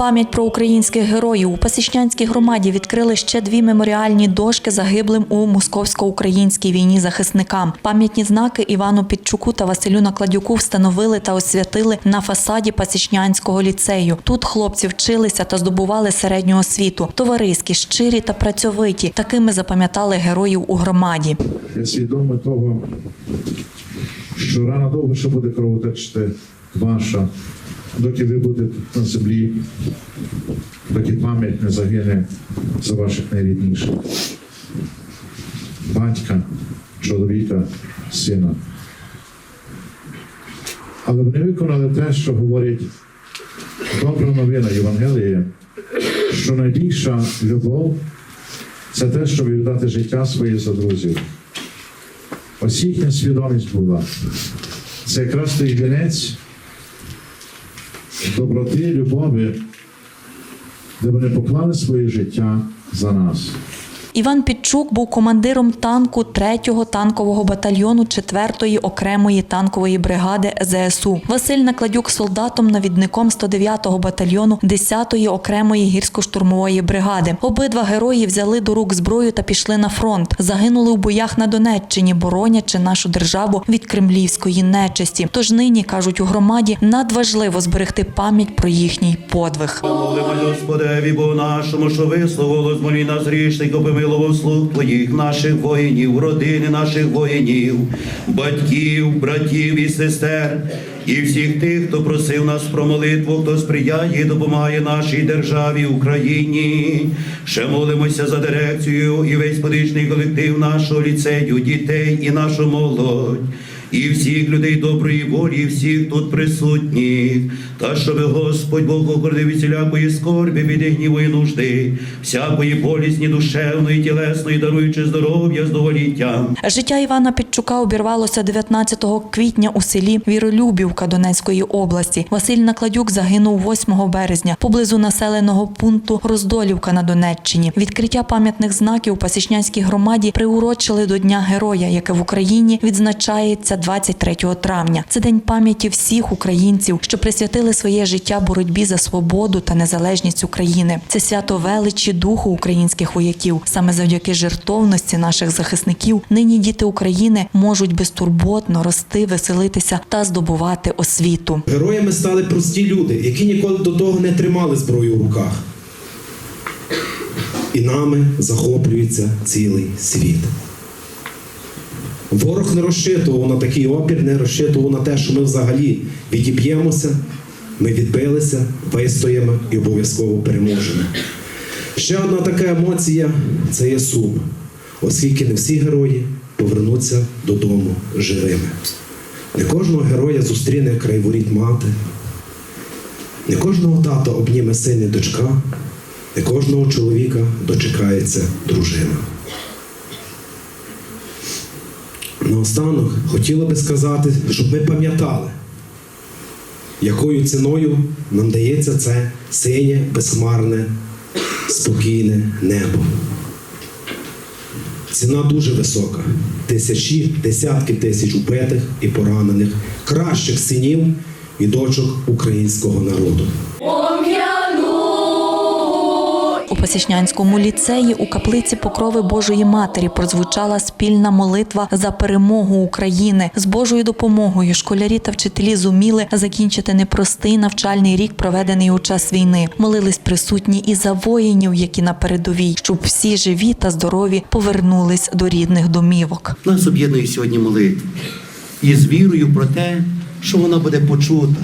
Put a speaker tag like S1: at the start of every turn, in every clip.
S1: пам'ять про українських героїв у Пасічнянській громаді відкрили ще дві меморіальні дошки загиблим у московсько-українській війні захисникам. Пам'ятні знаки Івану Підчуку та Василю Накладюку встановили та освятили на фасаді Пасічнянського ліцею. Тут хлопці вчилися та здобували середню освіту. Товариські, щирі та працьовиті. Такими запам'ятали героїв у громаді.
S2: Я свідомий того, що рано довго ще буде кровотечити ваша, доки ви будете на землі, доки пам'ять не загине за ваших найрідніших. Батька, чоловіка, сина. Але вони виконали те, що говорить добра новина Євангелія, що найбільша любов це те, щоб віддати життя своє за друзів. Ось їхня свідомість була. Це якраз той вінець доброти, любові, де вони поклали своє життя за нас.
S1: Іван Підчук був командиром танку 3-го танкового батальйону 4-ї окремої танкової бригади ЗСУ. Василь Накладюк солдатом навідником 109-го батальйону 10-ї окремої гірсько-штурмової бригади. Обидва герої взяли до рук зброю та пішли на фронт. Загинули у боях на Донеччині, боронячи нашу державу від кремлівської нечисті. Тож нині кажуть у громаді надважливо зберегти пам'ять про їхній подвиг.
S3: Господеві, бо нашому, що висловило з молі помилував слух Твоїх, наших воїнів, родини наших воїнів, батьків, братів і сестер, і всіх тих, хто просив нас про молитву, хто сприяє і допомагає нашій державі Україні. Ще молимося за дирекцію і весь подичний колектив нашого ліцею, дітей і нашу молодь і всіх людей доброї волі, і всіх тут присутніх, та щоб Господь Бог охоронив від всілякої скорбі, біди гнівої нужди, всякої болісні душевної, тілесної, даруючи здоров'я з довголіттям.
S1: Життя Івана Підчука обірвалося 19 квітня у селі Віролюбівка Донецької області. Василь Накладюк загинув 8 березня поблизу населеного пункту Роздолівка на Донеччині. Відкриття пам'ятних знаків у Пасічнянській громаді приурочили до Дня Героя, яке в Україні відзначається 23 травня. Це день пам'яті всіх українців, що присвятили своє життя боротьбі за свободу та незалежність України. Це свято величі духу українських вояків. Саме завдяки жертовності наших захисників нині діти України можуть безтурботно рости, веселитися та здобувати освіту.
S4: Героями стали прості люди, які ніколи до того не тримали зброю в руках. І нами захоплюється цілий світ. Ворог не розчитував на такий опір, не розчитував на те, що ми взагалі відіб'ємося, ми відбилися, вистоїмо і обов'язково переможемо. Ще одна така емоція це є сум, оскільки не всі герої повернуться додому живими. Не кожного героя зустріне край воріт мати, не кожного тата обніме син і дочка, не кожного чоловіка дочекається дружина. Наостанок хотіла би сказати, щоб ми пам'ятали, якою ціною нам дається це синє, безхмарне, спокійне небо. Ціна дуже висока. Тисячі, десятки тисяч убитих і поранених, кращих синів і дочок українського народу.
S1: У Пасічнянському ліцеї у каплиці Покрови Божої Матері прозвучала спільна молитва за перемогу України. З Божою допомогою школярі та вчителі зуміли закінчити непростий навчальний рік, проведений у час війни. Молились присутні і за воїнів, які на передовій, щоб всі живі та здорові повернулись до рідних домівок.
S3: Нас об'єднує сьогодні молитва. І з вірою про те, що вона буде почута.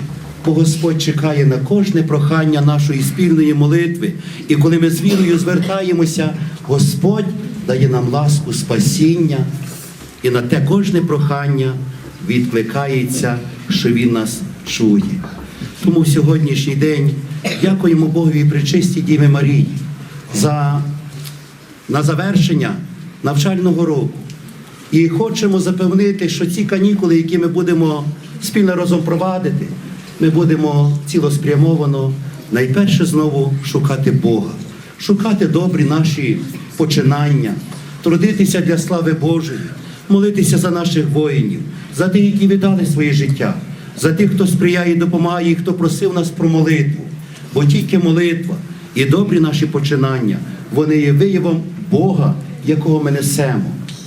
S3: Бо Господь чекає на кожне прохання нашої спільної молитви. І коли ми з вірою звертаємося, Господь дає нам ласку спасіння, і на те кожне прохання відкликається, що Він нас чує. Тому в сьогоднішній день дякуємо Богові причистій Діві Марії за на завершення навчального року. І хочемо запевнити, що ці канікули, які ми будемо спільно разом провадити, ми будемо цілеспрямовано найперше знову шукати Бога, шукати добрі наші починання, трудитися для слави Божої, молитися за наших воїнів, за тих, які віддали своє життя, за тих, хто сприяє і допомагає, і хто просив нас про молитву. Бо тільки молитва і добрі наші починання, вони є виявом Бога, якого ми несемо.